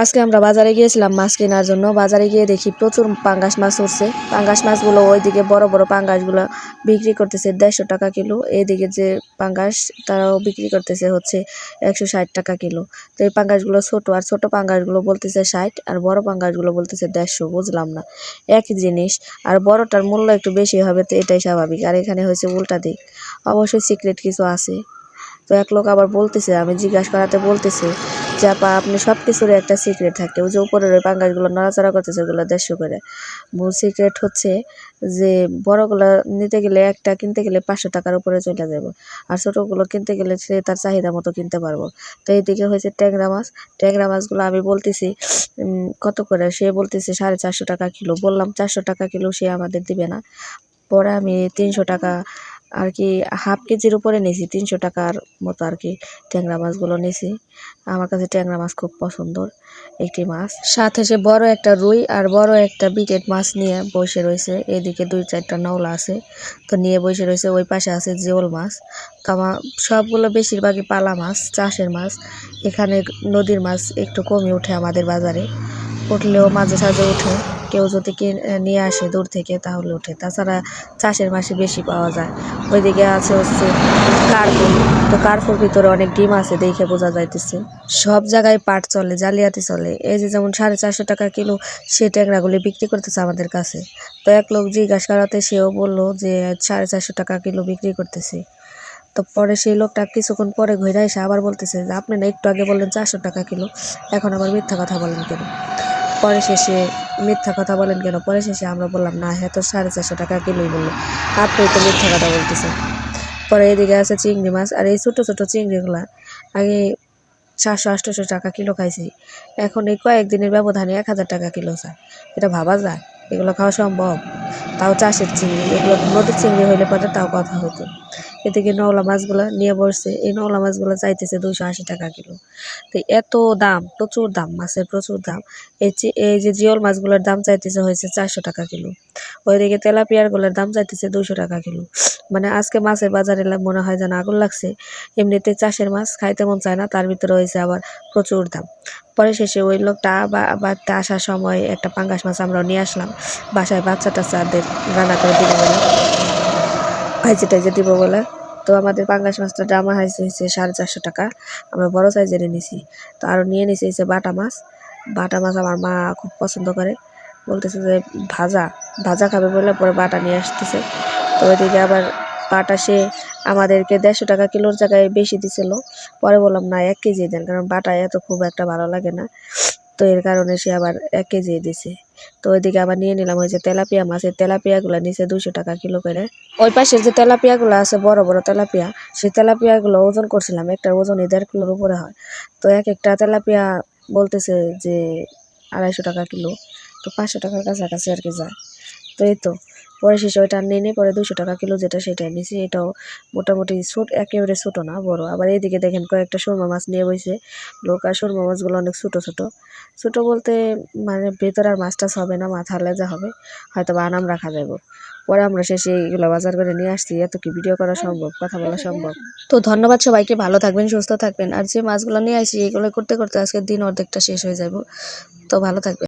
আজকে আমরা বাজারে গিয়েছিলাম মাছ কেনার জন্য। বাজারে গিয়ে দেখি প্রচুর পাঙ্গাস মাছ উঠছে। পাঙ্গাস মাছগুলো ওইদিকে বড় বড় পাঙ্গাসগুলো বিক্রি করতেছে দেড়শো টাকা কিলো। এইদিকে যে পাঙ্গাস, তারাও বিক্রি করতেছে হচ্ছে একশো ষাট টাকা কিলো। তো এই পাঙ্গাসগুলো ছোট, আর ছোট পাঙ্গাসগুলো বলতেছে ষাট, আর বড় পাঙ্গাসগুলো বলতেছে দেড়শো, বুঝলাম না। একই জিনিস, আর বড়টার মূল্য একটু বেশি হবে তো এটাই স্বাভাবিক। আর এখানে হয়েছে উল্টা দিক, অবশ্যই সিক্রেট কিছু আছে। তো এক লোক আবার বলতেছে, আমি জিজ্ঞাসা করাতে বলতেছে আপা আপনি সব কিছুর একটা সিক্রেট থাকে। ওই যে উপরের ওই পাঙ্গাসগুলো নড়াচড়া করতেছে ওগুলো দেড়শো করে। মূল সিক্রেট হচ্ছে যে বড়গুলো নিতে গেলে একটা কিনতে গেলে পাঁচশো টাকার উপরে চলে যাব। আর ছোটোগুলো কিনতে গেলে সে তার চাহিদা মতো কিনতে পারব। তো এইদিকে হয়েছে ট্যাংরা মাছ। ট্যাংরা মাছগুলো আমি বলতেছি কত করে? সে বলতেছে সাড়ে চারশো টাকা কিলো। বললাম চারশো টাকা কিলো সে আমাদের দিবে না। পরে আমি তিনশো টাকা আর কি হাফ কেজির উপরে নিয়েছি তিনশো টাকার মতো আর কি ট্যাংরা মাছগুলো নিয়েছি আমার কাছে ট্যাংরা মাছ খুব পছন্দর একটি মাছ। সাথে সে বড় একটা রুই আর বড় একটা বিকেট মাছ নিয়ে বসে রয়েছে। এদিকে দুই চারটা নৌলা আছে, তো নিয়ে বসে রয়েছে। ওই পাশে আছে জিওল মাছ। তো আমার সবগুলো বেশিরভাগই পালা মাছ, চাষের মাছ। এখানে নদীর মাছ একটু কমই ওঠে আমাদের বাজারে। উঠলেও মাঝে সাঝে ওঠে কেউ যদি নিয়ে আসে দূর থেকে, তাহলে ওঠে তাছাড়া চাষের মাসে বেশি পাওয়া যায়। ওইদিকে আছে হচ্ছে কার্পুর। তো কার্পুর ভিতরে অনেক ডিম আছে দেখে বোঝা যাইতেছে। সব জায়গায় পাট চলে, জালিয়াতি চলে। এই যে যেমন সাড়ে চারশো টাকা কিলো, সে ট্যাংরাগুলি বিক্রি করতেছে আমাদের কাছে। তো এক লোক জিজ্ঞাসা করাতে সেও বলল যে, সাড়ে চারশো টাকা কিলো বিক্রি করতেছে। তো পরে সেই লোকটা কিছুক্ষণ পরে ঘুরে এসে আবার বলতেছে যে, আপনি না একটু আগে বললেন চারশো টাকা কিলো। এখন আবার মিথ্যা কথা বলেন কেন? পরে শেষে মিথ্যা কথা বলেন কেন? পরে শেষে আমরা বললাম, না হ্যাঁ তো সাড়ে চারশো টাকা কিলোই বলল। আপনি তো মিথ্যা কথা বলতেছেন। পরে এদিকে আছে চিংড়ি মাছ, আর এই ছোটো ছোটো চিংড়িগুলা আগে সাতশো, আটশোশো টাকা কিলো খাইছি। এখন এই কয়েকদিনের ব্যবধানে এক হাজার টাকা কিলো চায় এটা ভাবা যায়? এগুলো খাওয়া সম্ভব? তাও চাষের চিংড়ি, এগুলো নদীর চিংড়ি হইলে পরে তাও কথা হতো। এদিকে নওলা মাছগুলো নিয়ে বসছে। এই নওলা মাছগুলো চাইতেছে দুশো আশি টাকা কিলো। তো এত দাম, প্রচুর দাম, মাছের প্রচুর দাম। এই যে এই যে জিওল মাছগুলোর দাম চাইতেছে হয়েছে চারশো টাকা কিলো। ওইদিকে তেলাপিয়ারগুলোর দাম চাইতেছে দুশো টাকা কিলো। মানে আজকে মাছের বাজারে মনে হয় যেন আগুন লাগছে। এমনিতে চাষের মাছ খাইতে মন চায় না, তার ভিতরে হয়েছে আবার প্রচুর দাম। পরে শেষে ওই লোকটা বাড়িতে আসার সময় একটা পাঙ্গাস মাছ আমরা নিয়ে আসলাম। বাসায় বাচ্চা টাচ্চাদের রান্না করে বলে। ভাইজি টাইজে দিব বলে। তো আমাদের পাঙ্গাস মাছটা দাম হয়েছে হয়েছে সাড়ে চারশো টাকা। আমরা বড় সাইজের নিছি তো আরও নিয়ে নিছি হচ্ছে বাটা মাছ। বাটা মাছ আমার মা খুব পছন্দ করে। বলতেছে যে ভাজা ভাজা খাবে বলে পরে বাটা নিয়ে আসতেছে। তো ওইদিকে আবার বাটা সে আমাদেরকে দেড়শো টাকা কিলোর জায়গায় বেশি দিছিল। পরে বললাম, না, এক কেজি দেন, কারণ বাটা এত খুব একটা ভালো লাগে না। তো এর কারণে সে আবার এক কেজি দিছে। তো ওইদিকে আবার নিয়ে নিলাম ওই যে তেলাপিয়া মাছ। এই তেলাপিয়াগুলো নিচে দুশো টাকা কিলো করে। ওই পাশের যে তেলাপিয়াগুলো আছে, বড় বড় তেলাপিয়া, সেই তেলাপিয়াগুলো ওজন করছিলাম। একটা ওজন দেড় কিলোর উপরে হয়। তো এক একটা তেলাপিয়া বলতেছে যে আড়াইশো টাকা কিলো। তো পাঁচশো টাকার কাছাকাছি আর কি যায়। তো এই তো। পরে শেষে ওইটা নিয়ে নিই পরে দুশো টাকা কিলো যেটা সেটাই নিছি এটাও মোটামুটি ছোট, একেবারে ছোটো না, বড়। আবার এইদিকে দেখেন কয়েকটা সুরমা মাছ নিয়ে বসে লোক আর সুরমা মাছগুলো অনেক ছোটো ছোটো। ছোটো বলতে মানে ভেতর আর মাছ টাছ হবে না মাথা লেজা হবে, হয়তো বা আনাম রাখা যাবে পরে আমরা শেষে এইগুলো বাজার করে নিয়ে আসছি, এত কি ভিডিও করা সম্ভব, কথা বলা সম্ভব। তো ধন্যবাদ সবাইকে, ভালো থাকবেন, সুস্থ থাকবেন। আর যে মাছগুলো নিয়ে আসি, এগুলো করতে করতে আজকের দিন অর্ধেকটা শেষ হয়ে যাব তো ভালো থাকবেন।